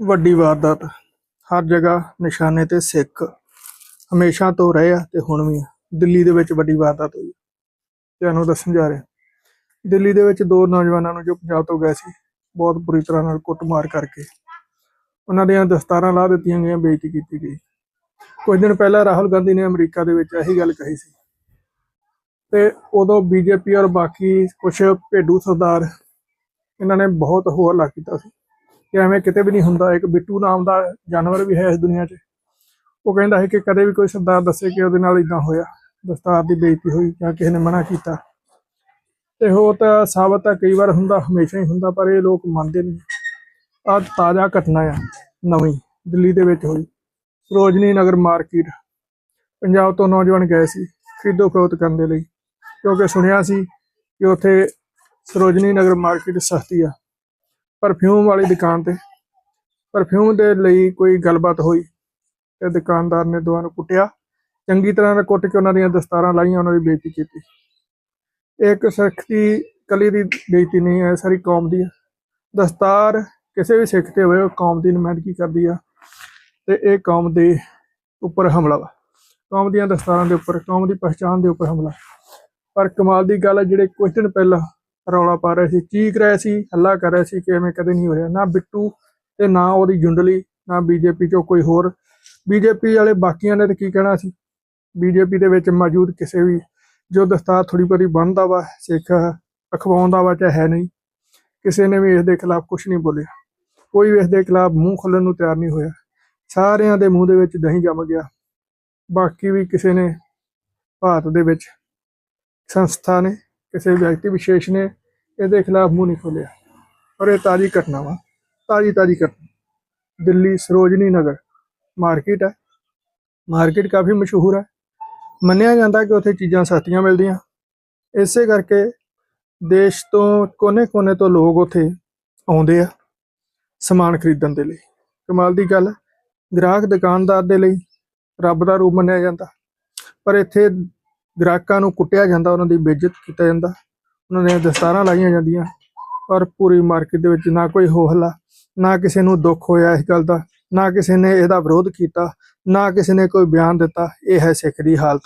ਵੱਡੀ ਵਾਰਦਾਤ। ਹਰ ਜਗ੍ਹਾ ਨਿਸ਼ਾਨੇ ਤੇ ਸਿੱਖ ਹਮੇਸ਼ਾ ਤੋਂ ਰਹੇ ਆ ਤੇ ਹੁਣ ਵੀ ਆ। ਦਿੱਲੀ ਦੇ ਵਿੱਚ ਵੱਡੀ ਵਾਰਦਾਤ ਹੋਈ ਤੁਹਾਨੂੰ ਦੱਸਣ ਜਾ ਰਿਹਾ। ਦਿੱਲੀ ਦੇ ਵਿੱਚ ਦੋ ਨੌਜਵਾਨਾਂ ਨੂੰ ਜੋ ਪੰਜਾਬ ਤੋਂ ਗਏ ਸੀ, ਬਹੁਤ ਬੁਰੀ ਤਰ੍ਹਾਂ ਨਾਲ ਕੁੱਟਮਾਰ ਕਰਕੇ ਉਹਨਾਂ ਦੀਆਂ ਦਸਤਾਰਾਂ ਲਾ ਦਿੱਤੀਆਂ ਗਈਆਂ, ਬੇਇੱਜ਼ਤੀ ਕੀਤੀ ਗਈ। ਕੁਝ ਦਿਨ ਪਹਿਲਾਂ ਰਾਹੁਲ ਗਾਂਧੀ ਨੇ ਅਮਰੀਕਾ ਦੇ ਵਿੱਚ ਇਹੀ ਗੱਲ ਕਹੀ ਸੀ। ਤੇ ਉਦੋਂ ਬੀਜੇਪੀ ਔਰ ਬਾਕੀ ਕੁਝ ਭੇਡੂ ਸਰਦਾਰ ਇਹਨਾਂ ਨੇ ਬਹੁਤ ਹੋਰ ਲਾ ਕੀਤਾ ਸੀ। ਕਿ ਐਵੇਂ ਕਿਤੇ ਵੀ ਨਹੀਂ ਹੁੰਦਾ, ਇੱਕ ਬਿੱਟੂ ਨਾਮ ਦਾ ਜਾਨਵਰ ਵੀ ਹੈ ਇਸ ਦੁਨੀਆ 'ਚ। ਉਹ ਕਹਿੰਦਾ ਹੈ ਕਿ ਕਦੇ ਵੀ ਕੋਈ ਸਰਦਾਰ ਦੱਸੇ ਕਿ ਉਹਦੇ ਨਾਲ ਇਦਾਂ ਹੋਇਆ, ਦਸਤਾਰ ਦੀ ਬੇਇੱਜ਼ਤੀ ਹੋਈ ਜਾਂ ਕਿਸੇ ਨੇ ਮਨਾ ਕੀਤਾ। ਤੇ ਉਹ ਤਾਂ ਸਾਬਤ ਤਾਂ ਕਈ ਵਾਰ ਹੁੰਦਾ, ਹਮੇਸ਼ਾ ਹੀ ਹੁੰਦਾ, ਪਰ ਇਹ ਲੋਕ ਮੰਨਦੇ ਨਹੀਂ। ਅੱਜ ਤਾਜ਼ਾ ਘਟਨਾ ਆ, ਨਵੀਂ, ਦਿੱਲੀ ਦੇ ਵਿੱਚ ਹੋਈ। ਸਰੋਜਨੀ ਨਗਰ ਮਾਰਕੀਟ, ਪੰਜਾਬ ਤੋਂ ਨੌਜਵਾਨ ਗਏ ਸੀ, ਖਰੀਦੋ ਫਰੋਖਤ ਕਰਨ ਦੇ ਲਈ। ਕਿਉਂਕਿ ਸੁਣਿਆ ਸੀ ਕਿ ਉੱਥੇ ਸਰੋਜਨੀ ਨਗਰ ਮਾਰਕੀਟ ਸਸਤੀ ਆ। ਪਰਫਿਊਮ ਵਾਲੀ ਦੁਕਾਨ ਤੇ। ਪਰਫਿਊਮ ਦੇ ਲਈ ਕੋਈ ਗੱਲਬਾਤ ਹੋਈ ਤੇ ਦੁਕਾਨਦਾਰ ਨੇ ਦੋਵਾਂ ਨੂੰ ਕੁੱਟਿਆ। ਚੰਗੀ ਤਰ੍ਹਾਂ ਨਾਲ ਕੁੱਟ ਕੇ ਉਹਨਾਂ ਦੀਆਂ ਦਸਤਾਰਾਂ ਲਾਈਆਂ, ਉਹਨਾਂ ਦੀ ਬੇਇੱਜ਼ਤੀ ਕੀਤੀ। ਇਹ ਇੱਕ ਸਿੱਖ ਦੀ ਕਲੀ ਦੀ ਬੇਇੱਜ਼ਤੀ ਨਹੀਂ ਹੈ ਸਾਰੀ ਕੌਮ ਦੀ ਹੈ। ਦਸਤਾਰ ਕਿਸੇ ਵੀ ਸਿੱਖ ਤੇ ਹੋਵੇ ਉਹ ਕੌਮ ਦੀ ਨੁਮਾਇੰਦਗੀ ਕਰਦੀ ਆ ਤੇ ਇਹ ਕੌਮ ਦੇ ਉੱਪਰ ਹਮਲਾ ਵਾ। ਕੌਮ ਦੀਆਂ ਦਸਤਾਰਾਂ ਦੇ ਉੱਪਰ, ਕੌਮ ਦੀ ਪਛਾਣ ਦੇ ਉੱਪਰ ਹਮਲਾ। ਪਰ ਕਮਾਲ ਦੀ ਗੱਲ ਹੈ, ਜਿਹੜੇ ਕੁਝ ਦਿਨ ਪਹਿਲਾਂ ਰੌਲਾ ਪਾ ਰਹੇ ਸੀ ਚੀਕ ਰਹੇ ਸੀ, ਹੱਲਾ ਕਰ ਰਹੇ ਸੀ ਕਿ ਐਵੇਂ ਕਦੇ ਨਹੀਂ ਹੋਇਆ, ਨਾ ਬਿੱਟੂ ਤੇ ਨਾ ਉਹਦੀ ਜੁੰਡਲੀ, ਨਾ ਬੀਜੇਪੀ ਚੋਂ ਕੋਈ ਹੋਰ। ਬੀਜੇਪੀ ਵਾਲੇ ਬਾਕੀਆਂ ਨੇ ਤਾਂ ਕੀ ਕਹਿਣਾ ਸੀ? ਬੀਜੇਪੀ ਦੇ ਵਿੱਚ ਮੌਜੂਦ ਕਿਸੇ ਵੀ ਜੋ ਦਸਤਾਰ ਥੋੜੀ ਬੜੀ ਬਣਦਾ ਵਾ, ਸਿੱਖ ਅਖਵਾਉਂਦਾ ਵਾ ਚਾਹੇ ਹੈ ਨਹੀਂ, ਕਿਸੇ ਨੇ ਵੀ ਇਸ ਦੇ ਖਿਲਾਫ ਕੁਝ ਨਹੀਂ ਬੋਲਿਆ। ਕੋਈ ਵੀ ਇਸ ਦੇ ਖਿਲਾਫ ਮੂੰਹ ਖੋਲਣ ਨੂੰ ਤਿਆਰ ਨਹੀਂ ਹੋਇਆ। ਸਾਰਿਆਂ ਦੇ ਮੂੰਹ ਦੇ ਵਿੱਚ ਦਹੀਂ ਜੰਮ ਗਿਆ। ਬਾਕੀ ਵੀ ਕਿਸੇ ਨੇ ਭਾਰਤ ਦੇ ਵਿੱਚ ਸੰਸਥਾ ਨੇ ਕਿਸੇ ਵਿਅਕਤੀ ਵਿਸ਼ੇਸ਼ ਨੇ ਇਹਦੇ ਖਿਲਾਫ ਮੂੰਹ ਨਹੀਂ ਖੋਲਿਆ ਪਰ ਇਹ ਤਾਜੀ ਘਟਨਾ ਵਾ ਤਾਜੀ ਤਾਜੀ ਘਟਨਾ ਦਿੱਲੀ ਸਰੋਜਨੀ ਨਗਰ ਮਾਰਕੀਟ ਹੈ। ਮਾਰਕੀਟ ਕਾਫੀ ਮਸ਼ਹੂਰ ਹੈ। ਮੰਨਿਆ ਜਾਂਦਾ ਕਿ ਉੱਥੇ ਚੀਜ਼ਾਂ ਸਸਤੀਆਂ ਮਿਲਦੀਆਂ। ਇਸੇ ਕਰਕੇ ਦੇਸ਼ ਤੋਂ ਕੋਨੇ-ਕੋਨੇ ਤੋਂ ਲੋਕ ਉੱਥੇ ਆਉਂਦੇ ਆ ਸਮਾਨ ਖਰੀਦਣ ਦੇ ਲਈ। ਕਮਾਲ ਦੀ ਗੱਲ ਗ੍ਰਾਹਕ ਦੁਕਾਨਦਾਰ ਦੇ ਲਈ ਰੱਬ ਦਾ ਰੂਪ ਮੰਨਿਆ ਜਾਂਦਾ। ਪਰ ਇੱਥੇ ਗ੍ਰਾਹਕਾਂ ਨੂੰ ਕੁੱਟਿਆ ਜਾਂਦਾ, ਉਹਨਾਂ ਦੀ ਬੇਇੱਜ਼ਤ ਕੀਤਾ ਜਾਂਦਾ। ਉਹਨਾਂ ਦੀਆਂ ਦਸਤਾਰਾਂ ਲਾਈਆਂ ਜਾਂਦੀਆਂ, ਪਰ ਪੂਰੀ ਮਾਰਕੀਟ ਦੇ ਵਿੱਚ ਨਾ ਕੋਈ ਹੋ ਹੱਲਾ ਨਾ ਕਿਸੇ ਨੂੰ ਦੁੱਖ ਹੋਇਆ ਇਸ ਗੱਲ ਦਾ, ਨਾ ਕਿਸੇ ਨੇ ਇਹਦਾ ਵਿਰੋਧ ਕੀਤਾ, ਨਾ ਕਿਸੇ ਨੇ ਕੋਈ ਬਿਆਨ ਦਿੱਤਾ। ਇਹ ਹੈ ਸਿੱਖ ਦੀ ਹਾਲਤ।